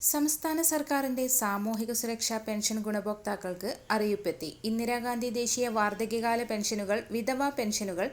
സംസ്ഥാന സർക്കാരിന്റെ സാമൂഹിക സുരക്ഷാ പെൻഷൻ ഗുണഭോക്താക്കൾക്ക് അറിയിപ്പെത്തി. ഇന്ദിരാഗാന്ധി ദേശീയ വാർദ്ധക്യകാല പെൻഷനുകൾ വിധവാ പെൻഷനുകൾ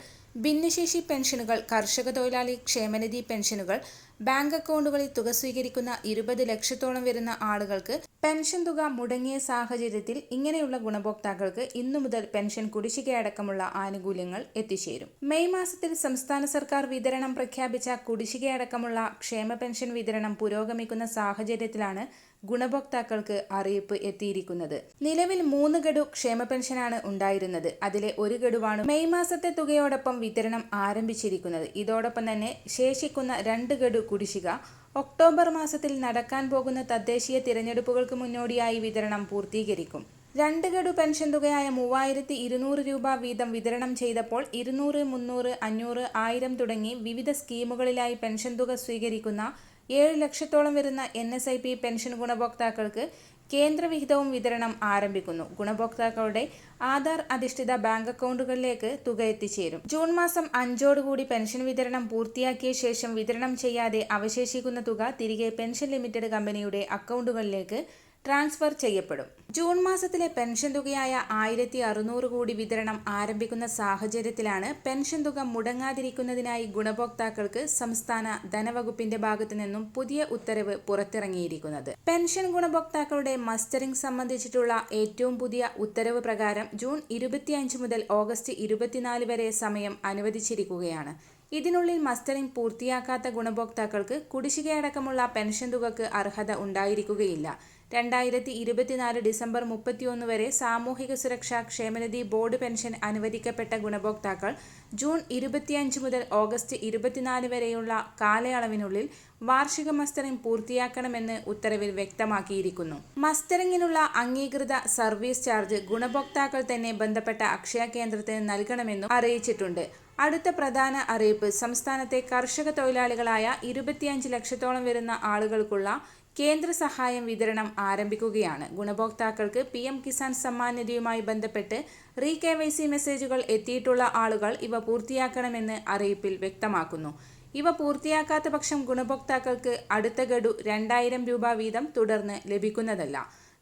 ഭിന്നശേഷി പെൻഷനുകൾ കർഷക തൊഴിലാളി ക്ഷേമനിധി പെൻഷനുകൾ ബാങ്ക് അക്കൗണ്ടുകളിൽ തുക സ്വീകരിക്കുന്ന ഇരുപത് ലക്ഷത്തോളം വരുന്ന ആളുകൾക്ക് പെൻഷൻ തുക മുടങ്ങിയ സാഹചര്യത്തിൽ ഇങ്ങനെയുള്ള ഗുണഭോക്താക്കൾക്ക് ഇന്നു മുതൽ പെൻഷൻ കുടിശ്ശികയടക്കമുള്ള ആനുകൂല്യങ്ങൾ എത്തിച്ചേരും. മെയ് മാസത്തിൽ സംസ്ഥാന സർക്കാർ വിതരണം പ്രഖ്യാപിച്ച കുടിശ്ശികയടക്കമുള്ള ക്ഷേമ പെൻഷൻ വിതരണം പുരോഗമിക്കുന്ന സാഹചര്യത്തിലാണ് ഗുണഭോക്താക്കൾക്ക് അറിയിപ്പ് എത്തിയിരിക്കുന്നത്. നിലവിൽ മൂന്ന് ഗഡു ക്ഷേമ പെൻഷനാണ് ഉണ്ടായിരുന്നത്. അതിലെ ഒരു ഗഡുവാണ് മെയ് മാസത്തെ തുകയോടൊപ്പം വിതരണം ആരംഭിച്ചിരിക്കുന്നത്. ഇതോടൊപ്പം തന്നെ ശേഷിക്കുന്ന രണ്ട് ഗഡു കുടിശ്ശിക ഒക്ടോബർ മാസത്തിൽ നടക്കാൻ പോകുന്ന തദ്ദേശീയ തിരഞ്ഞെടുപ്പുകൾക്ക് മുന്നോടിയായി വിതരണം പൂർത്തീകരിക്കും. രണ്ട് ഗഡു പെൻഷൻ തുകയായ മൂവായിരത്തി ഇരുന്നൂറ് രൂപ വീതം വിതരണം ചെയ്തപ്പോൾ ഇരുന്നൂറ് മുന്നൂറ് അഞ്ഞൂറ് ആയിരം തുടങ്ങി വിവിധ സ്കീമുകളിലായി പെൻഷൻ തുക സ്വീകരിക്കുന്ന ഏഴ് ലക്ഷത്തോളം വരുന്ന N S I P pension ഗുണഭോക്താക്കൾക്ക് കേന്ദ്രവിഹിതവും വിതരണം ആരംഭിക്കുന്നു. ഗുണഭോക്താക്കളുടെ ആധാർ അധിഷ്ഠിത ബാങ്ക് അക്കൗണ്ടുകളിലേക്ക് തുക എത്തിച്ചേരും. ജൂൺ മാസം അഞ്ചോടുകൂടി പെൻഷൻ വിതരണം പൂർത്തിയാക്കിയ ശേഷം വിതരണം ചെയ്യാതെ അവശേഷിക്കുന്ന തുക തിരികെ പെൻഷൻ ലിമിറ്റഡ് കമ്പനിയുടെ അക്കൗണ്ടുകളിലേക്ക് ട്രാൻസ്ഫർ ചെയ്യപ്പെടും. ജൂൺ മാസത്തിലെ പെൻഷൻ തുകയായ ആയിരത്തി അറുന്നൂറ് കോടി വിതരണം ആരംഭിക്കുന്ന സാഹചര്യത്തിലാണ് പെൻഷൻ തുക മുടങ്ങാതിരിക്കുന്നതിനായി ഗുണഭോക്താക്കൾക്ക് സംസ്ഥാന ധനവകുപ്പിന്റെ ഭാഗത്തു നിന്നും പുതിയ ഉത്തരവ് പുറത്തിറങ്ങിയിരിക്കുന്നത്. പെൻഷൻ ഗുണഭോക്താക്കളുടെ മസ്റ്ററിംഗ് സംബന്ധിച്ചിട്ടുള്ള ഏറ്റവും പുതിയ ഉത്തരവ് പ്രകാരം ജൂൺ ഇരുപത്തിയഞ്ച് മുതൽ ഓഗസ്റ്റ് ഇരുപത്തിനാല് വരെ സമയം അനുവദിച്ചിരിക്കുകയാണ്. ഇതിനുള്ളിൽ മസ്റ്ററിംഗ് പൂർത്തിയാക്കാത്ത ഗുണഭോക്താക്കൾക്ക് കുടിശ്ശികയടക്കമുള്ള പെൻഷൻ തുകക്ക് അർഹത ഉണ്ടായിരിക്കുകയില്ല. രണ്ടായിരത്തി ഇരുപത്തിനാല് ഡിസംബർ മുപ്പത്തിയൊന്ന് വരെ സാമൂഹിക സുരക്ഷാ ക്ഷേമനിധി ബോർഡ് പെൻഷൻ അനുവദിക്കപ്പെട്ട ഗുണഭോക്താക്കൾ ജൂൺ ഇരുപത്തിയഞ്ച് മുതൽ ഓഗസ്റ്റ് ഇരുപത്തിനാല് വരെയുള്ള കാലയളവിനുള്ളിൽ വാർഷിക മസ്റ്ററിംഗ് പൂർത്തിയാക്കണമെന്ന് ഉത്തരവിൽ വ്യക്തമാക്കിയിരിക്കുന്നു. മസ്റ്ററിംഗിനുള്ള അംഗീകൃത സർവീസ് ചാർജ് ഗുണഭോക്താക്കൾ തന്നെ ബന്ധപ്പെട്ട അക്ഷയ കേന്ദ്രത്തിന് നൽകണമെന്നും അറിയിച്ചിട്ടുണ്ട്. അടുത്ത പ്രധാന അറിയിപ്പ് സംസ്ഥാനത്തെ കർഷക തൊഴിലാളികളായ ഇരുപത്തിയഞ്ച് ലക്ഷത്തോളം വരുന്ന ആളുകൾക്കുള്ള കേന്ദ്ര സഹായം വിതരണം ആരംഭിക്കുകയാണ്. ഗുണഭോക്താക്കൾക്ക് പി എം കിസാൻ സമ്മാൻ നിധിയുമായി ബന്ധപ്പെട്ട് റീ കെ വൈ സി മെസ്സേജുകൾ എത്തിയിട്ടുള്ള ആളുകൾ ഇവ പൂർത്തിയാക്കണമെന്ന് അറിയിപ്പിൽ വ്യക്തമാക്കുന്നു. ഇവ പൂർത്തിയാക്കാത്ത പക്ഷം ഗുണഭോക്താക്കൾക്ക് അടുത്ത ഗഡു രണ്ടായിരം രൂപ വീതം തുടർന്ന് ലഭിക്കുന്നതല്ല.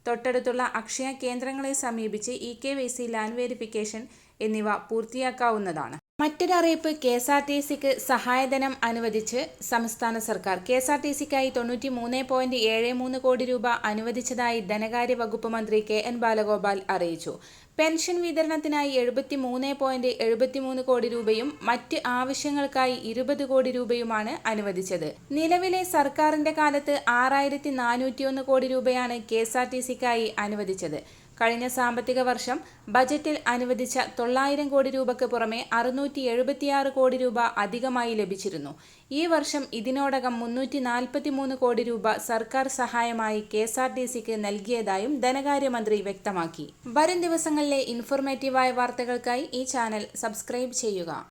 തൊട്ടടുത്തുള്ള അക്ഷയ കേന്ദ്രങ്ങളെ സമീപിച്ച് e K Y C land verification എന്നിവ പൂർത്തിയാക്കാവുന്നതാണ്. മറ്റൊരറിയിപ്പ് കെ എസ് ആർ ടി സിക്ക് സഹായധനം അനുവദിച്ച് സംസ്ഥാന സർക്കാർ കെ എസ് ആർ ടി സിക്കായി തൊണ്ണൂറ്റി മൂന്ന് പോയിന്റ് ഏഴ് മൂന്ന് കോടി രൂപ അനുവദിച്ചതായി ധനകാര്യ വകുപ്പ് മന്ത്രി കെ എൻ ബാലഗോപാൽ അറിയിച്ചു. പെൻഷൻ വിതരണത്തിനായി എഴുപത്തി മൂന്ന് പോയിന്റ് എഴുപത്തിമൂന്ന് കോടി രൂപയും മറ്റ് ആവശ്യങ്ങൾക്കായി ഇരുപത് കോടി രൂപയുമാണ് അനുവദിച്ചത്. നിലവിലെ സർക്കാരിന്റെ കാലത്ത് ആറായിരത്തി നാനൂറ്റിയൊന്ന് കോടി രൂപയാണ് കെ എസ് ആർ ടി സിക്കായി അനുവദിച്ചത്. കഴിഞ്ഞ സാമ്പത്തിക വർഷം ബജറ്റിൽ അനുവദിച്ച തൊള്ളായിരം കോടി രൂപയ്ക്ക് പുറമെ അറുന്നൂറ്റി എഴുപത്തിയാറ് കോടി രൂപ അധികമായി ലഭിച്ചിരുന്നു. ഈ വർഷം ഇതിനോടകം മുന്നൂറ്റി നാൽപ്പത്തിമൂന്ന് കോടി രൂപ സർക്കാർ സഹായമായി കെ എസ് ആർ ടി സിക്ക് നൽകിയതായും ധനകാര്യമന്ത്രി വ്യക്തമാക്കി. വരും ദിവസങ്ങളിലെ ഇൻഫോർമേറ്റീവായ വാർത്തകൾക്കായി ഈ ചാനൽ സബ്സ്ക്രൈബ് ചെയ്യുക.